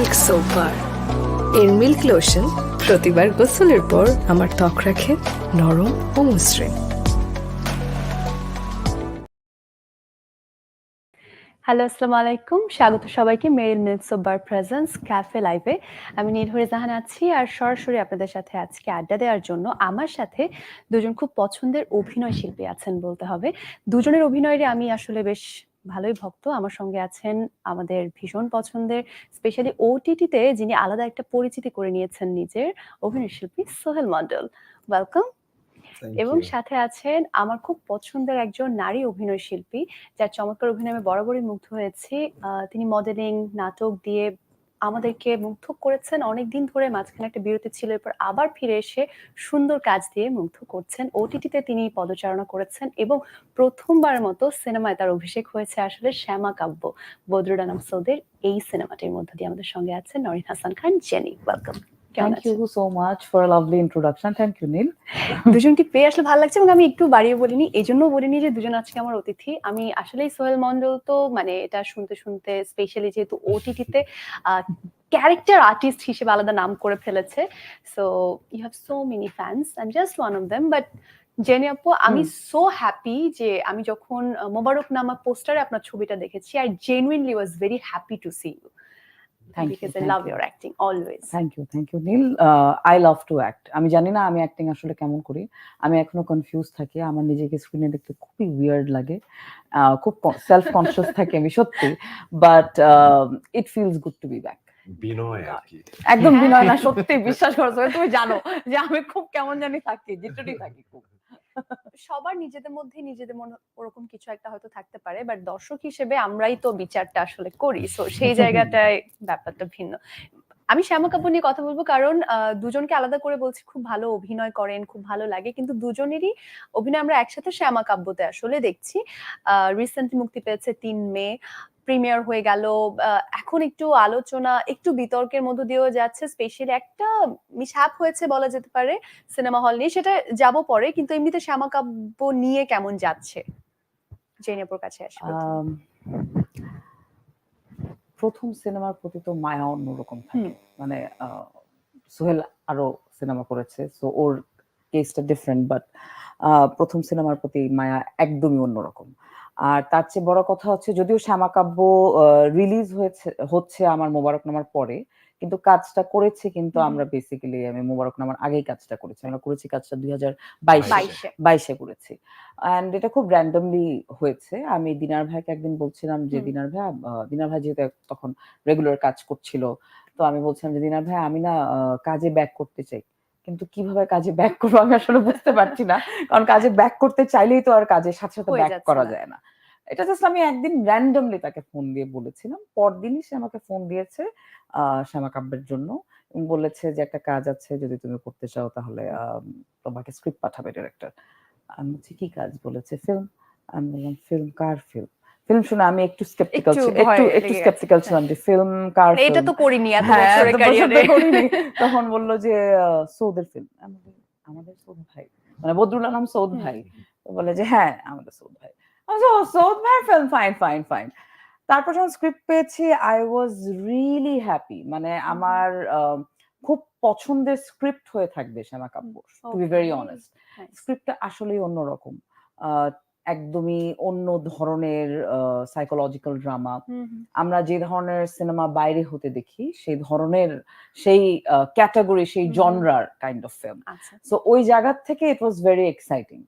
Milk soap এর milk lotion প্রতিবার গোসলের পর আমার ত্বক রাখে নরম ও মসৃণ। হ্যালো আসসালামু আলাইকুম। স্বাগত সবাইকে Meril milk soap bar presents cafe লাইভে আমি নির্ভরে জাহান আছি আর সরাসরি আপনাদের সাথে আজকে আড্ডা দেওয়ার জন্য আমার সাথে দুজন খুব পছন্দের অভিনয় শিল্পী আছেন বলতে হবে। দুজনের অভিনয়ের আমি আসলে বেশ ভালোই ভক্ত। আমার সঙ্গে আছেন আমাদের ভীষণ পছন্দের স্পেশালি ওটিটিতে যিনি আলাদা একটা পরিচিতি করে নিয়েছেন নিজের অভিনয় শিল্পী সোহেল মন্ডল ওয়েলকাম এবং সাথে আছেন আমার খুব পছন্দের একজন নারী অভিনয় শিল্পী যার চমৎকার অভিনয়ে আমি বরাবরই মুগ্ধ হয়েছি। আহ, তিনি মডেলিং নাটক দিয়ে আমাদেরকে মুগ্ধ করেছেন। অনেকদিন ধরে মাঝখানে একটা বিরতি ছিল, এরপর আবার ফিরে এসে সুন্দর কাজ দিয়ে মুগ্ধ করছেন। ওটিটিতে তিনি পদচারণা করেছেন এবং প্রথমবারের মতো সিনেমায় তার অভিষেক হয়েছে আসলে শ্যামা কাব্য। বদরুডানাম সৌদের এই সিনেমাটির মধ্য দিয়ে আমাদের সঙ্গে আছেন Nowrin Hasan Khan. Jenny welcome you so much for a lovely introduction. Thank you, Neil. দুজনকে পেয়ে আসলে ভালো লাগছে এবং আমি একটু বাড়িয়ে বলিনি এই জন্য বলিনি যে দুজন আজকে আমার অতিথি। আমি আসলেই সোহেল মন্ডল তো মানে এটা শুনতে শুনতে স্পেশালি যেহেতু ওটিটিতে ক্যারেক্টার আর্টিস্ট হিসেবে আলাদা নাম করে ফেলেছে। So you have so many fans I just one of them but Jenny আপু আমি সো হ্যাপি যে আমি যখন মোবারক নামা পোস্টারে আপনার ছবিটা দেখেছি I genuinely was very happy to see you Thank because you, thank love you. Your acting always Thank you, thank you, Neil. Uh, I love to act. আমি জানি না আমি অ্যাক্টিং আসলে কেমন করি। আমি এখনও কনফিউজ থাকি। আমার নিজেকে স্ক্রিনে দেখতে খুবই উইয়ার্ড লাগে। আহ, খুব সেলফ কনসিয়াস থাকি আমি সত্যি। But it feels good to be back Binoy আর কি একদম হ্যাঁ। বিনয় না সত্যি বিশ্বাস করো। সোহেল, তুমি জানো যে আমি খুব কেমন জানি থাকি জিটুটি থাকি খুব। সবার নিজেদের মধ্যে নিজেদের মনে ওরকম কিছু একটা হয়তো থাকতে পারে বাট দর্শক হিসেবে আমরাই তো বিচারটা আসলে করি সো সেই জায়গাটায় ব্যাপারটা ভিন্ন। আমি শ্যামা কাপুর নিয়ে কথা বলব কারণ দুজনকে আলাদা করে বলছি, খুব ভালো অভিনয় করেন, খুব ভালো লাগে, কিন্তু দুজনেরই অভিনয় আমরা একসাথে শ্যামা কাব্যতে আসলে দেখছি। রিসেন্টলি মুক্তি পেয়েছে তিন মে প্রিমিয়ার হয়ে গেল এখন একটু আলোচনা একটু বিতর্কের মধ্য দিয়েও যাচ্ছে স্পেশালি একটা মিসহ্যাপ হয়েছে বলা যেতে পারে সিনেমা হল নিয়ে সেটা যাব পরে কিন্তু এমনিতে শ্যামা কাব্য নিয়ে কেমন যাচ্ছে? জেনেপুর কাছে আসবে প্রথম। সিনেমার প্রতি তো মায়া অন্যরকম থাকে। মানে সোহেল আরও সিনেমা করেছে সো ওর কেসটা ডিফারেন্ট বাট প্রথম সিনেমার প্রতি মায়া একদমই অন্যরকম। আর তার চেয়ে বড় কথা হচ্ছে যদিও শ্যামাকাব্য রিলিজ হয়েছে হচ্ছে আমার মোবারকনামার পরে কিন্তু কাজটা করেছে কিন্তু আমরা বেসিক্যালি আমি মোবারকনামার আগেই কাজটা করেছি। আমরা করেছি কাজটা দুই হাজার বাইশে করেছি। অ্যান্ড এটা খুব র্যান্ডমলি হয়েছে। আমি দিনার ভাইকে একদিন বলছিলাম যে দিনার ভাই দিনার ভাই যেহেতু তখন রেগুলার কাজ করছিল। তো আমি বলছিলাম যে দিনার ভাই আমি না কাজে ব্যাক করতে চাই। কিন্তু কীভাবে কাজে ব্যাক করব আমি আসলে বুঝতে পারছি না। কারণ কাজে ব্যাক করতে চাইলেই তো আর কাজের সাথে সাথে ব্যাক করা যায় না। এটা জাস্ট আমি একদিন র্যান্ডমলি তাকে ফোন দিয়ে বলেছিলাম। পরদিনই সে আমাকে ফোন দিয়েছে আহ শ্যামা কাব্যের জন্য। বলেছে যে একটা কাজ আছে যদি তুমি করতে চাও তাহলে তোমাকে স্ক্রিপ্ট পাঠাবে ডিরেক্টর আমি বলছি কি কাজ? বলেছে ফিল্ম আমি বললাম ফিল্ম কার ফিল্ম ফিল্ম শুনে আমি একটু স্কেপটিক্যাল একটু একটু একটু স্কেপটিক্যাল ছিলাম যে ফিল্ম কার এটা তো করিনি এত হ্যাঁ, বছরের ক্যারিয়ারে তখন বলল যে সৌদের ফিল্ম আমাদের সৌদ ভাই। মানে সৌদ ভাই। তো বলে যে হ্যাঁ আমাদের সৌদ ভাই। সৌদ ভাই ফিল্ম ফাইন ফাইন ফাইন তারপর যখন স্ক্রিপ্ট পেয়েছি আই ওয়াজ রিয়েলি হ্যাপি মানে আমার খুব পছন্দের স্ক্রিপ্ট হয়ে থাকবে Shyama Kapoor to be very honest স্ক্রিপ্টটা আসলেই অন্যরকম। আহ, একদমই অন্য ধরনের সাইকোলজিক্যাল ড্রামা। আমরা যে ধরনের সিনেমা বাইরে হতে দেখি সেই ধরনের সেই ক্যাটাগরি সেই। জনরার কাইন্ড অফ ফিল্ম সো ওই জায়গা থেকে ইট ওয়াজ ভেরি এক্সাইটিং।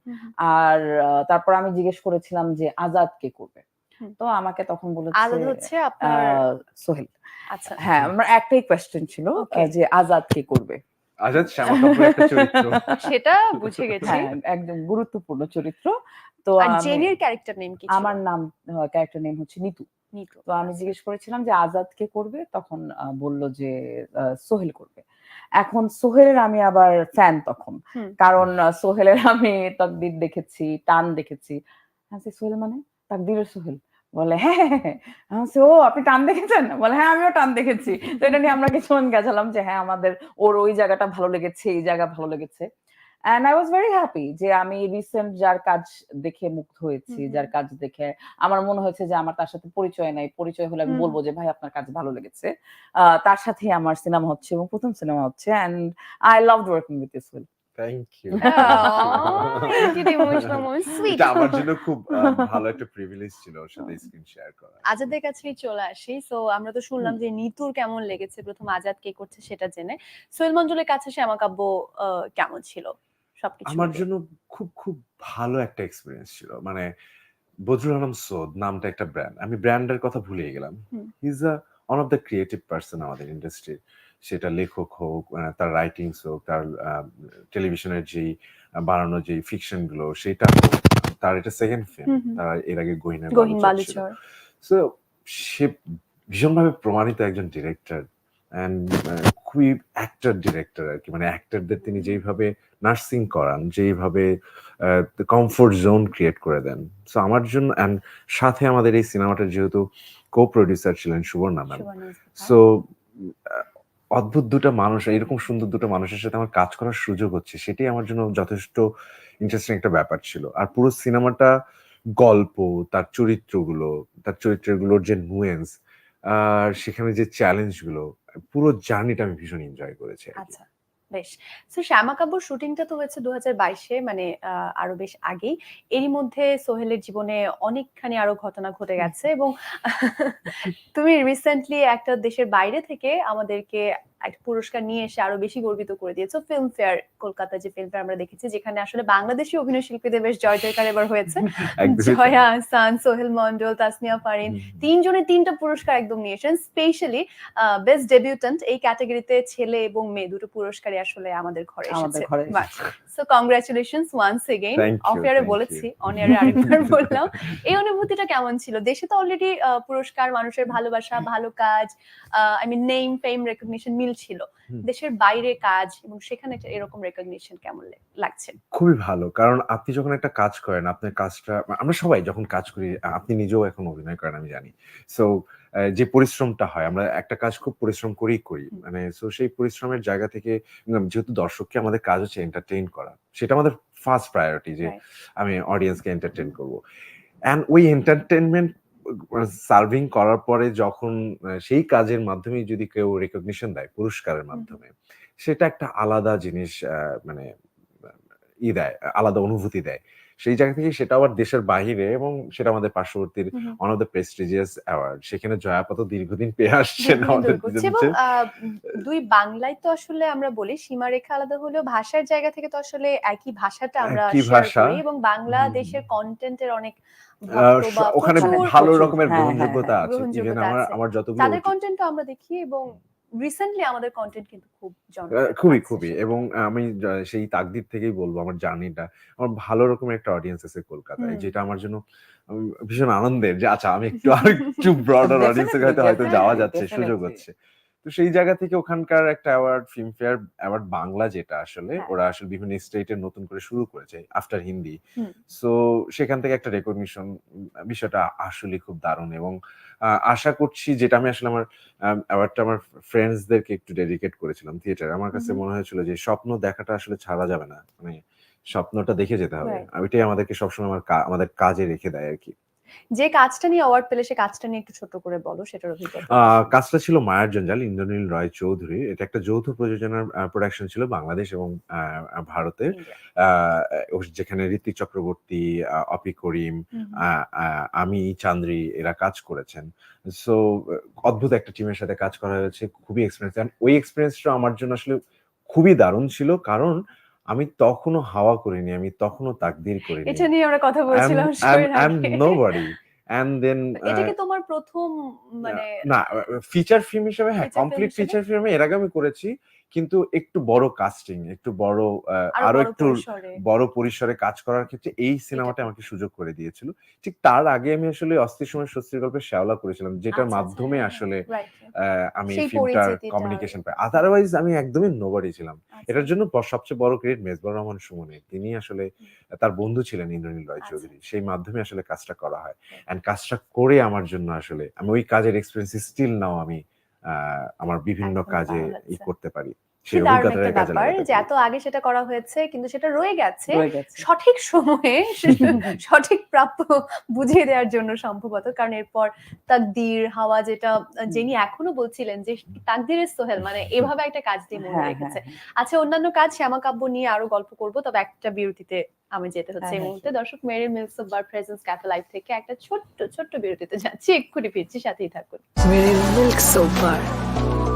আর তারপর আমি জিজ্ঞেস করেছিলাম যে আজাদ কে করবে? তো আমাকে তখন বলেছে আজাদ হচ্ছে আপনার সোহেল। আচ্ছা। হ্যাঁ আমার একটাই কোয়েশ্চেন ছিল যে আজাদ কে করবে? আজাদ শ্যামা কাপুরের একটা চরিত্র। সেটা বুঝে গেছি। হ্যাঁ একদম গুরুত্বপূর্ণ চরিত্র। তো জেনির ক্যারেক্টার নেম কি আমার নাম ক্যারেক্টার নেম হচ্ছে নিতু। নিতু। তো আমি জিজ্ঞেস করেছিলাম যে আজাদ কে করবে তখন আহ, বলল যে আহ, সোহেল করবে। এখন সোহেলের আমি আবার ফ্যান তখন। কারণ সোহেলের আমি তকদির দেখেছি টান দেখেছি। হ্যাঁ সোহেল মানে? তাকদিরের সোহেল। বলে হ্যাঁ হ্যাঁ, হ্যাঁ বলছি, ও আপনি টান দেখেছেন? বলে হ্যাঁ আমিও টান দেখেছি। তো এটা নিয়ে আমরা কিছুক্ষণ গেছিলাম যে হ্যাঁ আমাদের ওর ওই জায়গাটা ভালো লেগেছে এই জায়গা ভালো লেগেছে। And I was very happy যে আমি রিসেন্ট যার কাজ দেখে মুগ্ধ হয়েছি। যার কাজ দেখে আমার মনে হয়েছে যে আমার তার সাথে পরিচয় নাই। পরিচয় হলে আমি বলব যে ভাই আপনার কাজ ভালো লেগেছে। আহ, তার সাথে আমার সিনেমা হচ্ছে এবং প্রথম সিনেমা হচ্ছে। And I love working with will thank you emotional moment sweet এটা আমার জন্য খুব ভালো একটা প্রিভিলেজ ছিল ওর সাথে স্ক্রিন শেয়ার করা। আজাদের কাছেই চলে আসি। সো আমরা তো শুনলাম যে নিতুর কেমন লেগেছে? প্রথম আজাদ কে করছে সেটা জেনে। সোহেল মঞ্জুলের কাছে কেমন ছিল? সবকিছু আমার জন্য খুব খুব ভালো একটা এক্সপিরিয়েন্স ছিল। মানে বজরুল আলম সোদ নামটা একটা ব্র্যান্ড আমি ব্র্যান্ডের কথা ভুলে গেলাম। Is a one of the creative person আমাদের ইন্ডাস্ট্রির সেটা লেখক হোক তার রাইটিংস হোক তার টেলিভিশনের যেই বানানো যেই ফিকশনগুলো সেটা তার এটা সেকেন্ড ফিল্ম। তার এর আগে গহিনা গহীন বালুচর সো সে ভীষণভাবে প্রমাণিত একজন ডিরেক্টর অ্যান্ড খুবই অ্যাক্টর ডিরেক্টর আর কি। মানে অ্যাক্টরদের তিনি যেইভাবে নার্সিং করান যেইভাবে কমফোর্ট জোন ক্রিয়েট করে দেন। সো আমার জন্য অ্যান্ড সাথে আমাদের এই সিনেমাটার যেহেতু কো প্রডিউসার ছিলেন সুবর্ণা ম্যাম। সো অদ্ভুত দুটো মানুষ, এরকম সুন্দর দুটো মানুষের সাথে আমার কাজ করার সুযোগ হচ্ছে, সেটাই আমার জন্য যথেষ্ট ইন্টারেস্টিং একটা ব্যাপার ছিল। আর পুরো সিনেমাটা গল্প, তার চরিত্রগুলো, তার চরিত্রগুলোর যে নুয়েন্স আর সেখানে যে চ্যালেঞ্জগুলো পুরো জার্নিটা আমি ভীষণ এনজয় করেছি আচ্ছা। বেশ। তো শ্যামা কাব্যর শুটিংটা তো হয়েছে দু বাইশে মানে আহ, আরও বেশ আগেই। এরই মধ্যে সোহেলের জীবনে অনেকখানি আরও ঘটনা ঘটে গেছে এবং তুমি রিসেন্টলি একটা দেশের বাইরে থেকে আমাদেরকে একটা পুরস্কার নিয়ে এসে আরও বেশি গর্বিত করে দিয়েছ। ফিল্ম ফেয়ার কলকাতা যে ফিল্ম ফেয়ার আমরা দেখেছি যেখানে আসলে বাংলাদেশি অভিনয় শিল্পীদের বেশ জয় জয়কার এবার হয়েছে। জয়া আহসান সোহেল মন্ডল তাসনিয়া ফারিন হুম, তিনজনে তিনটা পুরস্কার একদম নিয়ে এসেছেন। স্পেশালি বেস্ট ডেবিউটেন্ট এই ক্যাটাগরিতে ছেলে এবং মেয়ে দুটো পুরস্কারই আসলে আমাদের ঘরে এসেছে। So congratulations once again of ইয়ারে বলেছি. অন ইয়ারে আরেকবার বললাম। এই অনুভূতিটা কেমন ছিল? দেশে তো অলরেডি পুরস্কার মানুষের ভালোবাসা ভালো কাজ I mean name fame recognition মিল ছিল। দেশের বাইরে কাজ এবং সেখানে এরকম রেকগনিশন কেমন লাগছে? খুবই ভালো কারণ আপনি যখন একটা কাজ করেন আপনার কাজটা আমরা সবাই যখন কাজ করি আপনি নিজেও এখন অভিনয় করেন আমি জানি। সো যে পরিশ্রমটা হয় আমরা একটা কাজ খুব পরিশ্রম করেই করি। মানে সো সেই পরিশ্রমের জায়গা থেকে যেহেতু দর্শককে আমাদের কাজ হচ্ছে এন্টারটেইন করা সেটা আমাদের ফার্স্ট প্রায়োরিটি যে. আমি অডিয়েন্সকে এন্টারটেইন করব। অ্যান্ড ওই এন্টারটেনমেন্ট সার্ভিং করার পরে যখন সেই কাজের মাধ্যমে যদি কেউ রেকগনিশন দেয় পুরস্কারের মাধ্যমে সেটা একটা আলাদা জিনিস আহ, মানে ই দেয় আলাদা অনুভূতি দেয়। সেই জায়গা থেকে সেটা আবার দেশের বাহিরে এবং সেটা আমাদের পার্শ্ববর্তীর। One of the prestigious award সেখানে জয়াপত দীর্ঘদিন পেয়ে আসছেন আমাদের দুই বাংলায় তো আসলে আমরা বলি সীমারেখা আলাদা হলেও ভাষার জায়গা থেকে তো আসলে একই ভাষাটা আমরা এবং বাংলাদেশের কন্টেন্টের অনেক ওখানে ভালো রকমের হ্যাঁ, হ্যাঁ, গ্রহণযোগ্যতা হ্যাঁ, আছে। ইভেন আমার। আমার যতগুলো তাদের কন্টেন্টও আমরা দেখি এবং রিসেন্টলি আমাদের কন্টেন্ট কিন্তু খুব জনপ্রিয় খুবই খুবই। এবং আমি সেই তাকদির থেকেই বলব আমার জার্নিটা। আমার ভালো রকম একটা অডিয়েন্স আছে কলকাতায় যেটা আমার জন্য ভীষণ আনন্দের যে আচ্ছা আমি একটু আর একটু ব্রডার অডিয়েন্সের কাছে হয়তো যাওয়া যাচ্ছে সুযোগ হচ্ছে। তো সেই জায়গা থেকে ওখানকার একটা অ্যাওয়ার্ড ফিল্মফেয়ার অ্যাওয়ার্ড বাংলা যেটা আসলে হ্যাঁ। ওরা আসলে বিভিন্ন স্টেটের নতুন করে শুরু করেছে আফটার হিন্দি সো সেখান থেকে একটা রেকগনিশন বিষয়টা আসলে খুব দারুণ। এবং আশা করছি যেটা আমি আসলে আমার অ্যাওয়ার্ডটা আমার ফ্রেন্ডসদেরকে একটু ডেডিকেট করেছিলাম থিয়েটার আমার কাছে মনে হয়েছিল যে স্বপ্ন দেখাটা আসলে ছাড়া যাবে না। মানে স্বপ্নটা দেখে যেতে হবে। ওইটাই আমাদেরকে সবসময় আমার আমাদের কাজে রেখে দেয় আর কি। যে কাজটা নিয়ে অ্যাওয়ার্ড পেলে সে কাজটা নিয়ে একটু ছোট করে বলো সেটার অভিজ্ঞতা। কাজটা ছিল মায়ার জঞ্জাল ইন্দ্রনীল রয় চৌধুরী। এটা একটা যৌথ প্রযোজনার প্রোডাকশন ছিল বাংলাদেশ এবং আহ, ভারতের। আহ, যেখানে ঋত্বিক চক্রবর্তী আহ, অপি করিম। আহ, আহ, আমি চান্দ্রি এরা কাজ করেছেন। সো অদ্ভুত একটা টিমের সাথে কাজ করা হয়েছে খুবই এক্সপিরিয়েন্স ওই এক্সপিরিয়েন্সটা আমার জন্য আসলে খুবই দারুণ ছিল। কারণ আমি তখনো হাওয়া করিনি আমি তখনো তাকদির করিনি। এটা নিয়ে আমরা কথা বলছিলাম I am nobody and then এটা কি তোমার প্রথম মানে না ফিচার ফিল্ম হিসেবে হ্যাঁ কমপ্লিট? ফিচার ফিল্মে এর আগে আমি করেছি। কিন্তু একটু বড় কাস্টিং একটু বড় আরও একটু বড় পরিসরে কাজ করার ক্ষেত্রে এই সিনেমাটা আমাকে সুযোগ করে দিয়েছিল। ঠিক তার আগে আমি আসলে অস্থির সময় স্বস্তির গল্পে শ্যাওলা করেছিলাম যেটার আচ্ছা, আচ্ছা, মাধ্যমে আসলে আমি ফিল্মটার কমিউনিকেশন পাই। আদারওয়াইজ আমি একদমই নোবডি ছিলাম। আচ্ছা। এটার জন্য সবচেয়ে বড় ক্রেডিট মেজবর রহমান সুমনে তিনি আসলে তার বন্ধু ছিলেন ইন্দ্রনীল রয়। চৌধুরী। সেই মাধ্যমে আসলে কাজটা করা হয়। এন্ড কাজটা করে আমার জন্য আসলে আমি ওই কাজের এক্সপিরিয়েন্স স্টিল নাও আমি আমার বিভিন্ন কাজে ই করতে পারি। সেই দারুণ একটা ব্যাপার যে এত আগে সেটা করা হয়েছে কিন্তু সেটা রয়ে গেছে। সঠিক সময়ে সঠিক প্রাপ্য বুঝিয়ে দেওয়ার জন্য সম্ভবত। কারণ এরপর তাকদির হাওয়া যেটা জেনি এখনও বলছিলেন যে তাকদিরের সোহেল মানে এভাবে একটা কাজ দিয়ে মনে হ্যাঁ, রেখেছে। হ্যাঁ, আচ্ছা অন্যান্য কাজ শ্যামা কাব্য নিয়ে আরও গল্প করব তবে একটা বিরতিতে আমি যেতে হচ্ছে এই হ্যাঁ, মুহূর্তে। দর্শক Meril milk soap bar presents cafe live থেকে একটা ছোট্ট ছোট্ট বিরতিতে যাচ্ছি। এক্ষুনি ফিরছি সাথেই থাকুন। মেরিল milk soap bar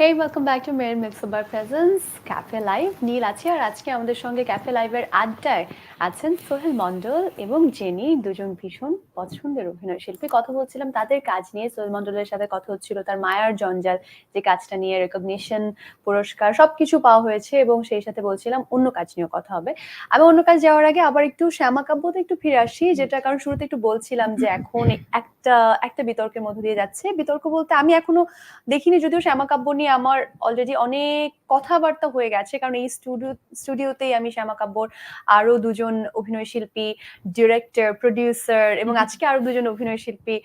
Hey welcome back to Meril mix bar presence cafe live নীল আছে আর আজকে আমাদের সঙ্গে ক্যাফে লাইভের আড্ডায় আছেন সোহেল মন্ডল এবং জেনি দুজন ভীষণ পছন্দের অভিনয় শিল্পী। কথা বলছিলাম তাদের কাজ নিয়ে। সোহেল মন্ডলের সাথে কথা হচ্ছিল তার মায়ার জঞ্জাল, যে কাজটা নিয়ে রেকগনিশন পুরস্কার, সবকিছু পাওয়া হয়েছে এবং সেই সাথে বলছিলাম অন্য কাজ নিয়েও কথা হবে। আমি অন্য কাজ যাওয়ার আগে আবার একটু শ্যামা কাব্যতে একটু ফিরে আসি, যেটা কারণ শুরুতে একটু বলছিলাম যে এখন একটা একটা বিতর্কের মধ্যে দিয়ে যাচ্ছে। বিতর্ক বলতে আমি এখনও দেখিনি যদিও শ্যামা কাব্য নিয়ে আমার অলরেডি অনেক কথাবার্তা হয়ে গেছে। কারণ এই স্টুডিও স্টুডিওতেই আমি শ্যামা কাব্যর আরও দুজন অভিনয় শিল্পী ডিরেক্টর প্রডিউসার এবং আজকে আরও দুজন অভিনয় শিল্পী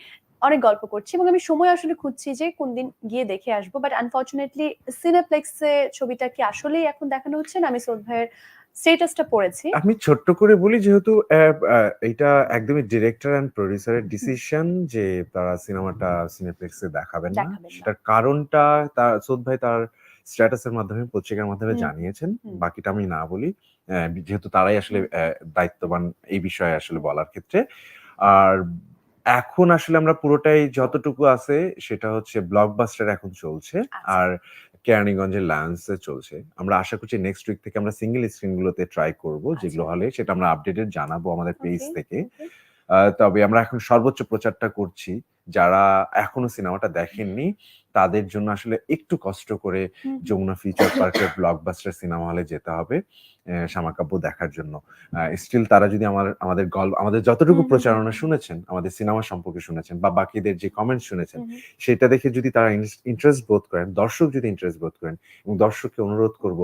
অনেক গল্প করছি এবং আমি সময় আসলে খুঁজছি যে কোন দিন গিয়ে দেখে আসব। বাট আনফর্চুনেটলি সিনেপ্লেক্সে ছবিটা কি আসলেই এখন দেখানো হচ্ছে না? আমি সৌদ ভাইয়ের স্টেটাসটা পড়েছি। আমি ছোট্ট করে বলি যেহেতু এটা একদমই ডিরেক্টর প্রডিউসারের ডিসিশন যে তারা সিনেমাটা সিনেপ্লেক্সে দেখাবেন না। সেটার কারণটা তার সোদ ভাই তার স্ট্যাটাসের মাধ্যমে পত্রিকার মাধ্যমে জানিয়েছেন। বাকিটা আমি না বলি। যেহেতু তারাই আসলে দায়িত্ববান এই বিষয়ে আসলে বলার ক্ষেত্রে। আর এখন আসলে আমরা পুরোটাই যতটুকু আছে সেটা হচ্ছে ব্লকবাস্টার এখন চলছে। আচ্ছা। আর কেরানীগঞ্জের লায়ন্সে চলছে। আমরা আশা করছি নেক্সট উইক থেকে আমরা সিঙ্গেল স্ক্রিন গুলোতে ট্রাই করব যেগুলো। হলে সেটা আমরা আপডেটেড জানাব আমাদের পেজ থেকে। তবে আমরা এখন সর্বোচ্চ প্রচারটা করছি। যারা এখনও সিনেমাটা দেখেননি তাদের জন্য আসলে একটু কষ্ট করে যমুনা ফিচার পার্কের ব্লকবাস্টার সিনেমা হলে যেতে হবে শ্যামাকাব্য দেখার জন্য। স্টিল তারা যদি আমার আমাদের গল্প আমাদের যতটুকু প্রচারণা শুনেছেন আমাদের সিনেমা সম্পর্কে শুনেছেন বা বাকিদের যে কমেন্ট শুনেছেন। সেটা দেখে যদি তারা ইন্টারেস্ট বোধ করেন দর্শক যদি ইন্টারেস্ট বোধ করেন এবং দর্শককে অনুরোধ করব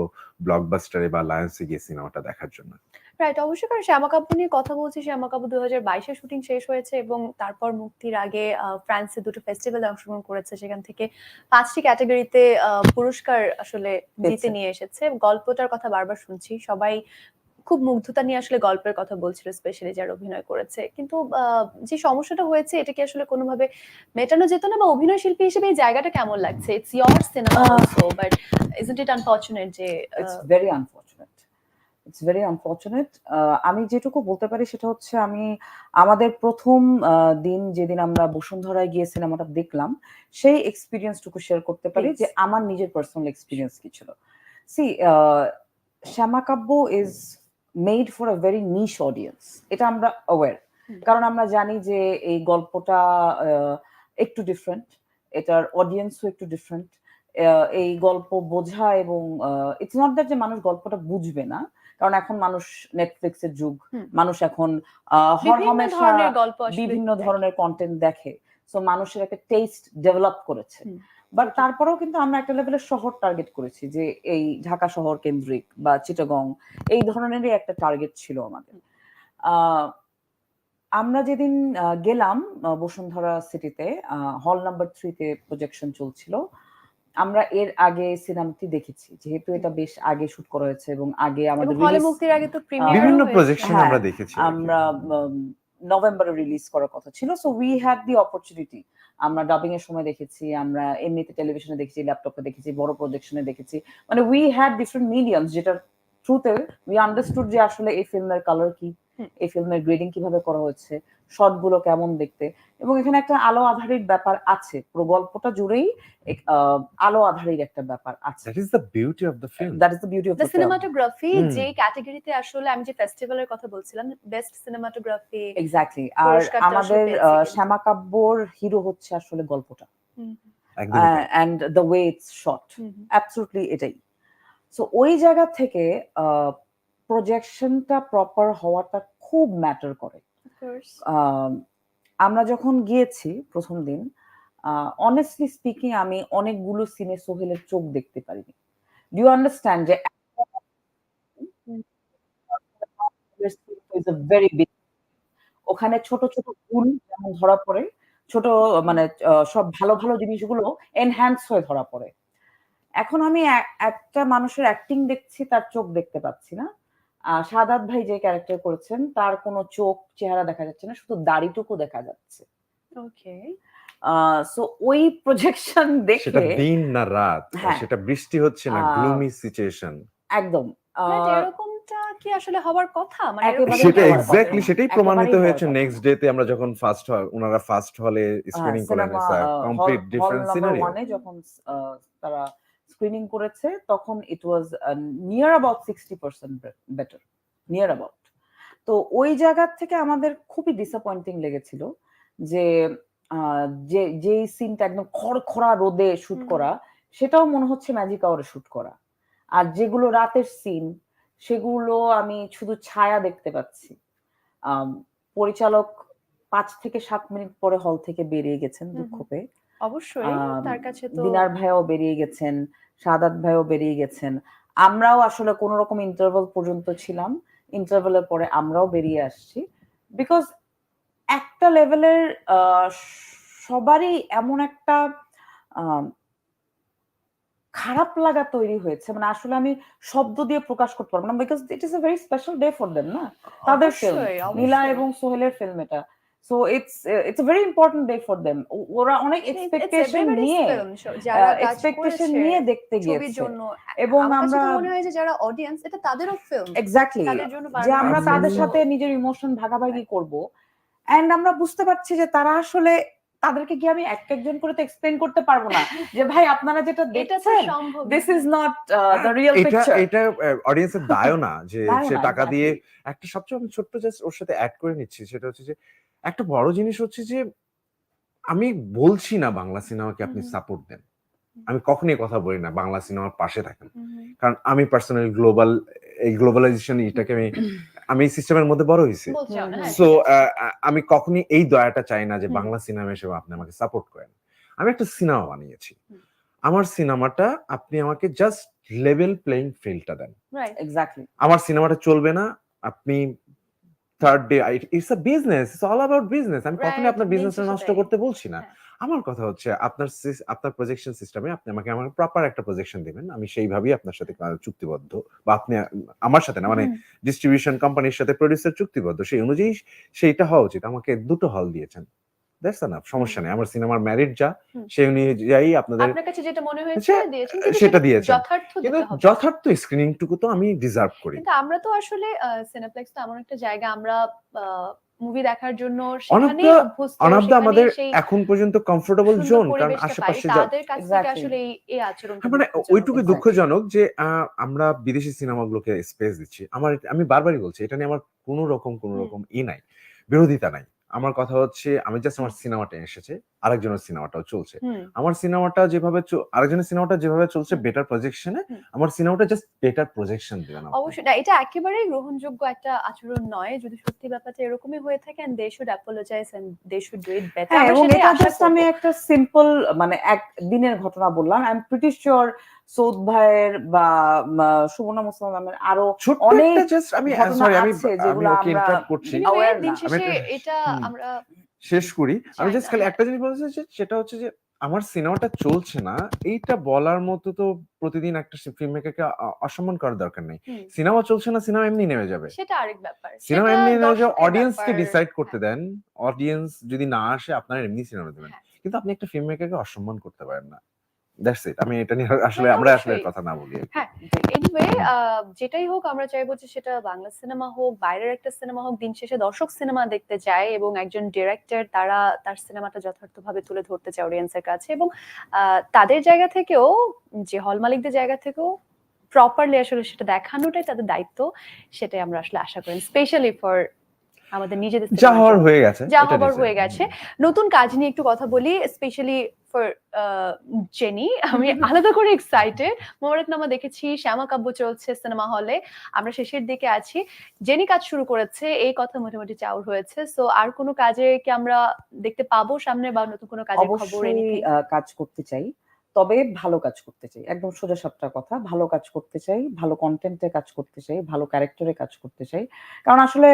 ব্লকবাস্টারে বা লায়ন্সে গিয়ে সিনেমাটা দেখার জন্য। রাইট অবশ্যই কারণ শ্যামা কাপুর নিয়ে কথা বলছি শ্যামা দুই হাজার বাইশে শুটিং শেষ হয়েছে এবং তারপর মুক্তির আগে ফ্রান্সে দুটো ফেস্টিভ্যালে অংশগ্রহণ করেছে সেখান থেকে পাঁচটি ক্যাটাগরিতে পুরস্কার আসলে জিতে নিয়ে এসেছে। গল্পটার কথা বারবার শুনছি সবাই খুব মুগ্ধতা নিয়ে আসলে গল্পের কথা বলছিল স্পেশালি যারা অভিনয় করেছে। কিন্তু আহ, যে সমস্যাটা হয়েছে এটা কি আসলে কোনোভাবে মেটানো যেত না বা অভিনয় শিল্পী হিসেবে এই জায়গাটা কেমন লাগছে? It's your cinema but isn't it unfortunate যে it's very unfortunate it's very unfortunate আমি যেটুকু বলতে পারি সেটা হচ্ছে আমি আমাদের প্রথম দিন যেদিন আমরা বসুন্ধরায় গিয়ে সিনেমাটা দেখলাম সেই এক্সপিরিয়েন্সটুকু শেয়ার করতে পারি যে আমার নিজের পার্সোনাল এক্সপিরিয়েন্স কি ছিল। See Shyamakabbo is made for a very niche audience এটা আমরা অ্যাওয়ার কারণ আমরা জানি যে এই গল্পটা একটু ডিফারেন্ট এটার অডিয়েন্সও একটু ডিফারেন্ট এই গল্প বোঝা এবং ইটস নট দ্যাট যে মানুষ গল্পটা বুঝবে না কারণ এখন মানুষ নেটফ্লিক্সের যুগ। মানুষ এখন বিভিন্ন ধরনের কন্টেন্ট দেখে। সো মানুষের একটা টেস্ট ডেভেলপ করেছে। বাট তারপরেও কিন্তু আমরা একটা লেভেলের শহর টার্গেট করেছি যে এই ঢাকা শহর কেন্দ্রিক বা চিটাগং এই ধরনেরই একটা টার্গেট ছিল আমাদের। আহ, আমরা যেদিন গেলাম বসুন্ধরা সিটিতে হল নাম্বার থ্রিতে প্রজেকশন চলছিল। আমরা এর আগে সিনেমাটি দেখেছি যেহেতু এটা বেশ আগে শুট করা হয়েছে এবং আগে আমাদের হলে মুক্তির আগে তো প্রিমিয়ার বিভিন্ন প্রজেকশন হ্যাঁ, আমরা দেখেছি আমরা নভেম্বরে রিলিজ করার কথা ছিল so we had the opportunity আমরা ডাবিং এর সময় দেখেছি আমরা এমনিতে টেলিভিশনে দেখেছি ল্যাপটপে দেখেছি বড় প্রজেকশনে দেখেছি মানে উই হ্যাড ডিফারেন্ট মিডিয়ামস যেটার থ্রুতে উই আন্ডারস্টুড যে আসলে এই ফিল্মের কালার কি। এই ফিল্মের গ্রেডিং কীভাবে করা হচ্ছে শর্টগুলো কেমন দেখতে? এবং এখানে একটা আলো আধারির ব্যাপার আছে। পুরো গল্পটা জুড়েই আহ, আলো আধারির একটা ব্যাপার আছে। That is the beauty of the film that is the beauty of the cinematography যে ক্যাটাগরিতে আসলে আমি যে ফেস্টিভ্যালের কথা বলছিলাম বেস্ট সিনেমাটোগ্রাফি এক্স্যাক্টলি আর আমাদের পেয়েছে আহ, কিন্তু। শ্যামা কাব্যর হিরো হচ্ছে আসলে গল্পটা। And the way it's shot absolutely এটাই। সো ওই জায়গা থেকে প্রজেকশনটা প্রপার হওয়াটা খুব ম্যাটার করে। আমরা যখন গিয়েছি প্রথম দিন অনেস্টলি স্পিকিং আমি অনেকগুলো সিনে সোহেলের চোখ দেখতে পারিনি। ডু ইউ আন্ডারস্ট্যান্ড যে ওখানে ছোট ছোট ভুল যেমন ধরা পড়ে ছোট মানে সব ভালো ভালো জিনিসগুলো এনহ্যান্স হয়ে ধরা পড়ে। এখন আমি একটা মানুষের অ্যাক্টিং দেখছি তার চোখ দেখতে পাচ্ছি না। সাদাত ভাই যে ক্যারেক্টার করেছেন তার কোনো চোখ চেহারা দেখা যাচ্ছে না শুধু দাড়িটুকু দেখা যাচ্ছে Okay. সো ওই প্রজেকশন সেটা দিন না রাত হ্যাঁ। সেটা বৃষ্টি হচ্ছে না গ্লুমি সিচুয়েশন একদম আহ, এরকমটা কি আসলে হওয়ার কথা মানে সেটা এক্স্যাক্টলি সেটাই প্রমাণিত হয়েছে নেক্সট না। ডেতে আমরা যখন ফার্স্ট ওনারা ফার্স্ট হলে স্ক্রিনিং করেন কমপ্লিট ডিফারেন্ট সিনারিও ওয়ানে যখন আহ, তারা স্ক্রিনিং করেছে তখন it was near about sixty percent better near about তো ওই জায়গার থেকে আমাদের খুবই ডিসঅ্যাপয়েন্টিং লেগেছিল যে যে যেই সিনটা একদম খড়খড়া রোদে শুট করা সেটাও মনে হচ্ছে ম্যাজিক আওয়ারে শুট করা। আর যেগুলো রাতের সিন সেগুলো আমি শুধু ছায়া দেখতে পাচ্ছি। পরিচালক পাঁচ থেকে সাত মিনিট পরে হল থেকে বেরিয়ে গেছেন দুঃখ পেয়ে অবশ্যই তার কাছে তো দিনার ভাইও বেরিয়ে গেছেন সাদাত ভাইও বেরিয়ে গেছেন। আমরাও আসলে কোন রকম ইন্টারভাল পর্যন্ত ছিলাম। ইন্টারভালের পরে আমরাও বেরিয়ে আসছি। বিকজ একটা লেভেলের সবারই এমন একটা খারাপ লাগা তৈরি হয়েছে। মানে আসলে আমি শব্দ দিয়ে প্রকাশ করতে পারব না। Because it is a very special day for them না? তাদের ফিল্ম নীলা এবং সোহেলের ফিল্ম এটা। So it's it's very important day for them ওরা অনেক It's- it's এক্সপেকটেশন নিয়ে এক্সপেকটেশন নিয়ে দেখতে গিয়েছে। এবং আমরা মনে হয় যে যারা অডিয়েন্স এটা তাদেরও ফিল্ম এক্স্যাক্টলি যে আমরা তাদের সাথে নিজের ইমোশন ভাগাভাগি করব। এন্ড আমরা বুঝতে পারছি যে তারা আসলে তাদেরকে কি আমি এক একজন করে তো এক্সপ্লেন করতে পারব না। যে ভাই আপনারা যেটা দেখছেন this is not the real এটা পিকচার এটা অডিয়েন্সের দায়ও না যে সে টাকা দিয়ে একটা সবচেয়ে আমি ছোট্ট জাস্ট ওর সাথে অ্যাড করে নিচ্ছি। সেটা হচ্ছে যে একটা বড় জিনিস হচ্ছে যে আমি বলছি না বাংলা সিনেমাকে আপনি সাপোর্ট দেন। আমি কখনোই কথা বলি না বাংলা সিনেমার পাশে থাকেন। কারণ আমি পার্সোনালি গ্লোবাল এই গ্লোবালাইজেশন এটাকে আমি আমি এই সিস্টেমের মধ্যে বড় হয়েছি। না, হ্যাঁ, সো আমি কখনই এই দয়াটা চাই না যে বাংলা সিনেমা হিসেবে আপনি আমাকে সাপোর্ট করেন। আমি একটা সিনেমা বানিয়েছি। আমার সিনেমাটা আপনি আমাকে জাস্ট লেভেল প্লেইং ফিল্ডটা দেন. আমার সিনেমাটা চলবে না আপনি third day it's a business it's all about business আমি কখনোই আপনার বিজনেস বিজনেসটা নষ্ট করতে বলছি না। হ্যাঁ। আমার কথা হচ্ছে আপনার আপনার প্রজেকশন সিস্টেমে আপনি আমাকে আমার প্রপার একটা প্রজেকশন দিবেন। আমি সেইভাবেই আপনার সাথে চুক্তিবদ্ধ বা আপনি আমার সাথে না মানে ডিস্ট্রিবিউশন কোম্পানির সাথে প্রডিউসার চুক্তিবদ্ধ সেই অনুযায়ী সেইটা হওয়া উচিত। আমাকে দুটো হল দিয়েছেন। দ্যাটস না সমস্যা নেই। আমার সিনেমার ম্যারিট যা। সেই অনুযায়ী আপনাদের আপনার কাছে যেটা মনে হয়েছে দিয়েছেন সেটা দিয়েছেন। যথার্থ কিন্তু যথার্থ স্ক্রিনিংটুকু তো আমি ডিজার্ভ করি। কিন্তু আমরা তো আসলে সিনেপ্লেক্স তো এমন একটা জায়গা আমরা মুভি দেখার জন্য সেখানে আমাদের এখন পর্যন্ত কমফোর্টেবল জোন কারণ আশেপাশে তাদের কাছ থেকে আসলে এই আচরণ হ্যাঁ, মানে ওইটুকু দুঃখজনক যে আহ, আমরা বিদেশি সিনেমাগুলোকে স্পেস দিচ্ছি। আমার আমি বারবারই বলছি এটা নিয়ে আমার কোনো রকম কোনো রকম ই নাই। বিরোধিতা নাই। আমার কথা হচ্ছে আমি জাস্ট আমার সিনেমাটা এসেছে। আরেকজনের সিনেমাটাও চলছে। আমার সিনেমাটা যেভাবে আরেকজনের সিনেমাটা যেভাবে চলছে বেটার প্রজেকশনে আমার সিনেমাটা জাস্ট বেটার প্রজেকশন দিবেন। অবশ্যই না এটা একেবারেই গ্রহণযোগ্য একটা আচরণ নয়। যদি সত্যি ব্যাপারটা এরকমই হয়ে থাকে and they should apologize and they should do it better এবং এটা জাস্ট আমি একটা সিম্পল মানে এক দিনের ঘটনা বললাম। I am pretty sure Saud ভাইয়ের বা সুমনা মুসলমান ম্যামের আরও অনেক জাস্ট আমি সরি আমি ওকে আমরা- ইন্টারাপ্ট করছি দিন শেষে এটা আমরা শেষ করি। আমি জাস্ট খালি। একটা জিনিস বলতে চাইছি সেটা হচ্ছে যে আমার সিনেমাটা চলছে না এইটা বলার মতো তো প্রতিদিন একটা ফিল্ম মেকারকে অসম্মান করার দরকার নেই। সিনেমা চলছে না সিনেমা এমনি নেমে যাবে। সেটা আরেক ব্যাপার। সিনেমা এমনি নেমে যাবে অডিয়েন্স অডিয়েন্সকে ডিসাইড করতে হ্যাঁ, দেন অডিয়েন্স যদি না আসে আপনারা এমনি সিনেমা দেবেন। হ্যাঁ। কিন্তু আপনি একটা ফিল্ম মেকারকে অসম্মান করতে পারেন না। দ্যাটস ইট আমি এটা নিয়ে আসলে হ্যাঁ, আমরা আসলে কথা না বলি হ্যাঁ এনিওয়ে যেটাই হোক আমরা চাইব যে সেটা বাংলা সিনেমা হোক বাইরের একটা সিনেমা হোক দিন শেষে দর্শক সিনেমা দেখতে যায় এবং একজন ডিরেক্টর তারা তার সিনেমাটা যথার্থভাবে তুলে ধরতে চায় অডিয়েন্সের কাছে এবং তাদের জায়গা থেকেও যে হল মালিকদের জায়গা থেকেও প্রপারলি আসলে সেটা দেখানোটাই তাদের দায়িত্ব সেটাই আমরা আসলে আশা করি। স্পেশালি ফর আমাদের নিজেদের যা হওয়ার হয়ে গেছে যা হবার হয়ে গেছে। নতুন কাজ নিয়ে একটু কথা বলি স্পেশালি ফর জেনি আমি আলাদা করে এক্সাইটেড মোবারকনামা দেখেছি শ্যামা কাব্য চলছে সিনেমা হলে আমরা শেষের দিকে আছি। জেনি কাজ শুরু করেছে এই কথা মোটামুটি চাউর হয়েছে। সো আর কোনো কাজে কি আমরা দেখতে পাবো সামনে বা নতুন কোনো কাজের খবর কাজ করতে চাই। তবে ভালো কাজ করতে চাই। একদম সোজা সাপটা কথা। ভালো কাজ করতে চাই ভালো কন্টেন্টে কাজ করতে চাই ভালো ক্যারেক্টারে কাজ করতে চাই। কারণ আসলে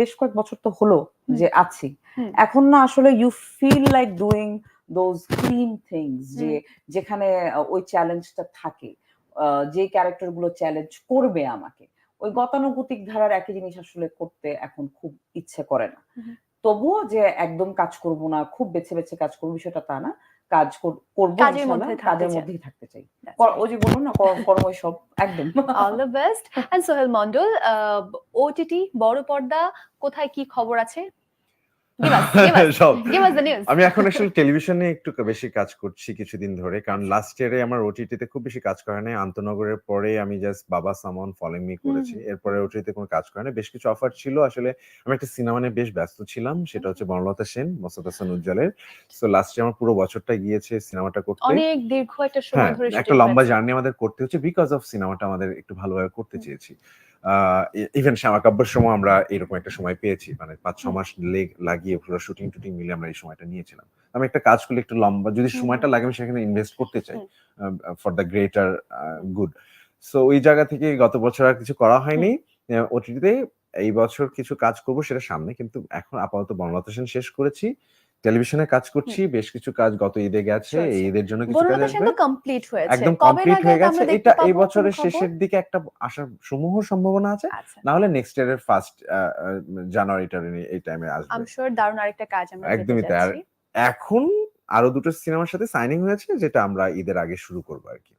বেশ কয়েক বছর তো হলো যে আছি। এখন না আসলে you feel like doing those clean things যে যেখানে ওই চ্যালেঞ্জটা থাকে যে ক্যারেক্টারগুলো চ্যালেঞ্জ করবে আমাকে ওই গতানুগতিক ধারার একই জিনিস আসলে করতে এখন খুব ইচ্ছে করে না। তবুও যে একদম কাজ করব না খুব বেছে বেছে কাজ করব বিষয়টা তা না কাজ কর- করব কাজের। মধ্যেই থাকতে চাই. ওই যে বলুন না কর- কর্মই সব একদম all the best and Sohel Mondal OTT বড় পর্দা কোথায় কি খবর আছে আমি এখন আসলে টেলিভিশনে একটু বেশি কাজ করছি কিছুদিন ধরে কারণ লাস্ট ইয়ারে আমার ওটিটিতে খুব বেশি কাজ করে নাই। আন্তনগরের পরে আমি জাস্ট বাবা সামন ফলোইং মি করেছি। এরপরে ওটিটিতে কোনো কাজ করে নাই। বেশ কিছু অফার ছিল। আসলে আমি একটা সিনেমা নিয়ে বেশ ব্যস্ত ছিলাম। সেটা হচ্ছে বনলতা সেন মোসাদ হাসান উজ্জ্বলের সো লাস্ট ইয়ার আমার পুরো বছরটা গিয়েছে সিনেমাটা করতে। অনেক দীর্ঘ একটা হ্যাঁ সময় ধরে একটা লম্বা জার্নি আমাদের করতে হচ্ছে বিকজ অফ সিনেমাটা আমাদের একটু ভালোভাবে করতে চেয়েছি। ইভেন শ্যামাকাব্যের সময় আমরা এরকম একটা সময় পেয়েছি। মানে পাঁচ ছ মাস লেগ- লাগিয়ে পুরো শুটিং টুটিং মিলে আমরা এই সময়টা নিয়েছিলাম। আমি একটা কাজ করলে একটু লম্বা যদি সময়টা লাগে আমি সেখানে ইনভেস্ট করতে চাই। For the greater good so ওই জায়গা থেকে গত বছর আর কিছু করা হয়নি। ওটিতে এই বছর কিছু কাজ করব সেটা সামনে কিন্তু এখন আপাতত বনলতা সেন শেষ করেছি। টেলিভিশনে কাজ করছি বেশ কিছু কাজ গত ঈদে গেছে এই ঈদের জন্য কিছু কাজ আসবে। কমপ্লিট হয়েছে। একদম কমপ্লিট হয়ে গেছে। এটা এই বছরের শেষের দিকে একটা আসার সমূহ সম্ভাবনা আছে। আচ্ছা। না হলে নেক্সট ইয়ারের ফার্স্ট জানুয়ারিটার এই টাইমে আসবে। শিওর দারুণ আরেকটা কাজ আমরা একদমই তাই। এখন আরও দুটো সিনেমার সাথে সাইনিং হয়েছে যেটা আমরা ঈদের আগে শুরু করব আর কি।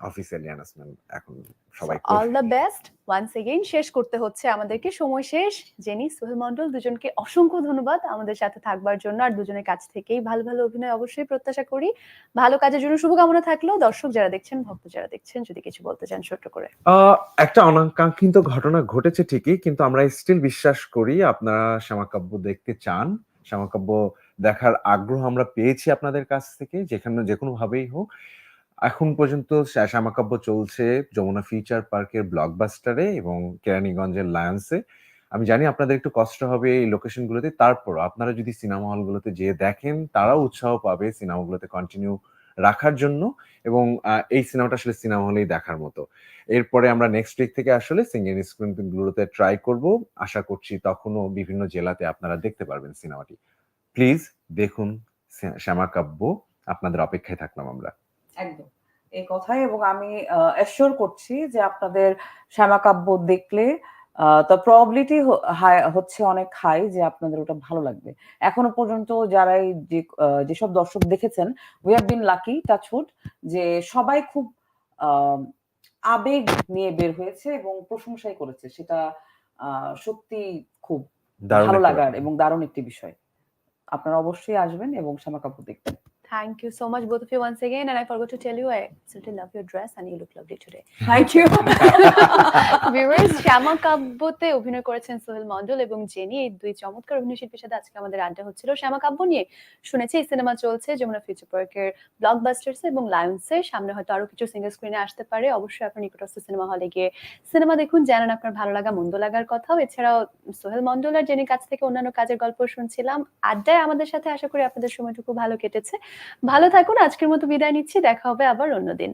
অফিসিয়ালি অ্যানাউন্সমেন্ট এখন সবাই all the best once again শেষ করতে হচ্ছে আমাদেরকে সময় শেষ। জেনি সোহেল মন্ডল দুজনকে অসংখ্য ধন্যবাদ আমাদের সাথে থাকবার জন্য আর দুজনের কাছ থেকেই ভালো ভালো অভিনয় অবশ্যই প্রত্যাশা করি। ভালো কাজের জন্য শুভকামনা থাকল। দর্শক যারা দেখছেন ভক্ত যারা দেখছেন যদি কিছু বলতে চান ছোট্ট করে। আহ, একটা অনাকাঙ্ক্ষিত ঘটনা ঘটেছে ঠিকই কিন্তু আমরা স্টিল বিশ্বাস করি আপনারা শ্যামাকাব্য দেখতে চান। শ্যামাকাব্য দেখার আগ্রহ আমরা পেয়েছি আপনাদের কাছ থেকে যেখানে যে কোনো ভাবেই হোক। এখন পর্যন্ত শ্যা- শ্যামাকাব্য চলছে যমুনা ফিউচার পার্কের ব্লকবাস্টারে এবং কেরানীগঞ্জের লায়ন্সে। আমি জানি আপনাদের একটু কষ্ট হবে এই লোকেশনগুলোতে। তারপর আপনারা যদি সিনেমা হলগুলোতে যেয়ে দেখেন, তারাও উৎসাহ পাবে সিনেমাগুলোতে কন্টিনিউ রাখার জন্য এবং এই সিনেমাটা আসলে সিনেমা হলেই দেখার মতো। এরপরে আমরা নেক্সট উইক থেকে আসলে সিঙ্গেল স্ক্রিনগুলোতে ট্রাই করব। আশা করছি তখনও বিভিন্ন জেলাতে আপনারা দেখতে পারবেন সিনেমাটি। প্লিজ দেখুন শ্যা- শ্যামাকাব্য আপনাদের অপেক্ষায় থাকলাম আমরা। একদম। এই কথাই এবং আমি অ্যাসিওর করছি যে আপনাদের শ্যামাকাব্য দেখলে তো প্রবাবিলিটি হচ্ছে অনেক হাই যে আপনাদের ওটা ভালো লাগবে। এখনও পর্যন্ত যারা এই যেসব দর্শক দেখেছেন we have been lucky touch wood যে সবাই খুব আহ, আবেগ নিয়ে বের হয়েছে এবং প্রশংসাই করেছে। সেটা আহ, সত্যি খুব ভালো লাগার এবং দারুণ একটি বিষয়। আপনারা অবশ্যই আসবেন এবং শ্যামাকাব্য দেখবেন। Thank you so much, both of you, once again. And I forgot to tell you, I absolutely love your dress and you look lovely today. Thank you viewers Shyama কাব্যতে অভিনয় করেছেন সোহেল মন্ডল এবং জেনি এই দুই চমৎকার অভিনয় শিল্পীর সাথে আজকে আমাদের আড্ডা হচ্ছিল। শ্যামা কাব্য নিয়ে শুনেছি এই সিনেমা চলছে যমুনা ফিউচার পার্কের ব্লকবাস্টার্স এবং লায়ন্সের সামনে হয়তো আরও কিছু সিঙ্গেল স্ক্রিনে আসতে পারে। অবশ্যই আপনার নিকটস্থ সিনেমা হলে গিয়ে সিনেমা দেখুন। জানান আপনার ভালো লাগা মন্দ লাগার কথাও। এছাড়াও সোহেল মন্ডল আর জেনির কাছ থেকে অন্যান্য কাজের গল্প শুনছিলাম আড্ডায় আমাদের সাথে আশা করি আপনাদের সময়টুকু ভালো কেটেছে। ভালো থাকুন আজকের মতো বিদায় নিচ্ছি দেখা হবে আবার অন্যদিন